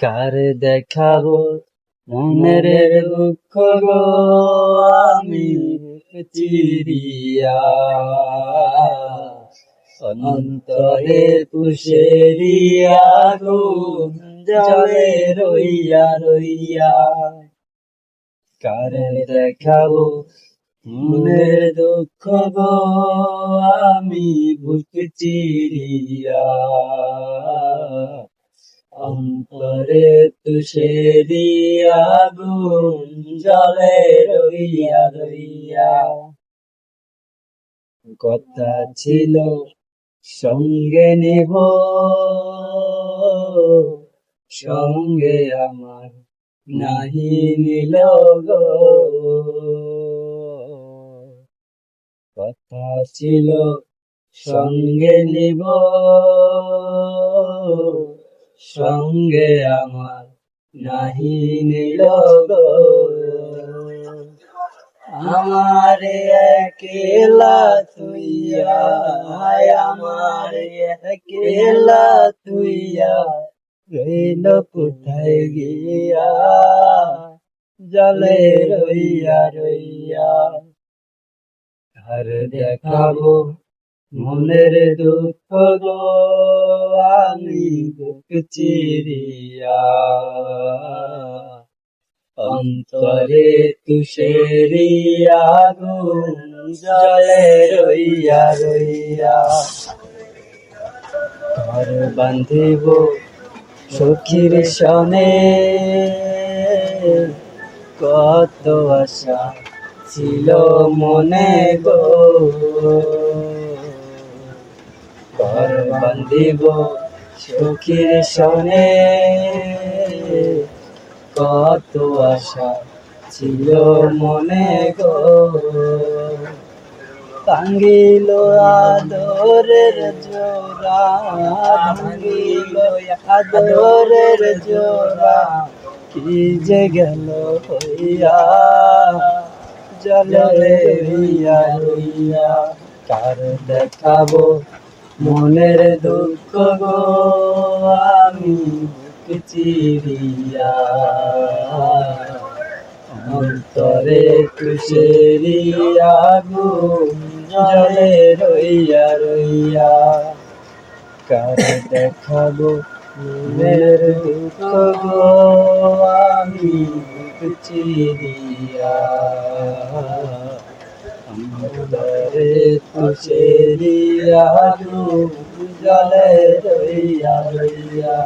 কার দেখাবো মনের দুঃখ গো? আমি চিরিয়া। অন্তরে তুষেরিয়া গো জলে রইয়া রইয়া। কার দেখাবো মনের দুঃখ গো? আমি বুক চিরিয়া। অন্তরে তুষেরিয়া গুণ জলে রইয়া রইয়া কথা ছিল, সঙ্গে নেব, সঙ্গে আমার নাহি নিল গো। কথা ছিল, সঙ্গে নিব সঙ্গে আমার নাহি নিল আমার একলা তুইয়া আমার একলা তুইয়া রইল কোথায় গিয়া? জলে রইয়া রইয়া। আর দেখাবো মনের দুঃখ গো, আমি বুক চিরিয়া অন্তরে তুষেরিয়া, গুণ জলে রইয়া রইয়া। ঘর বান্ধিব সখীর সনে। কত আশা ছিল মনে গো। ঘর বান্ধিব সখীর সনে। কত আশা ছিল মনে গো। ভাঙ্গিল আদরের জোড়া, ভাঙ্গিল আদরের জোড়া। কি যে গেল হইয়া, জলে রইয়া রইয়া কার দেখাবো মনের দুঃখ গো, আমি চিরিয়া। অন্তরে তুষেরিয়া গুণ জলে রইয়া রইয়া। কার দেখাবো মনের দুঃখ গো, আমি চিরিয়া। অন্তরে তুষেরিয়া জলে রইয়া রইয়া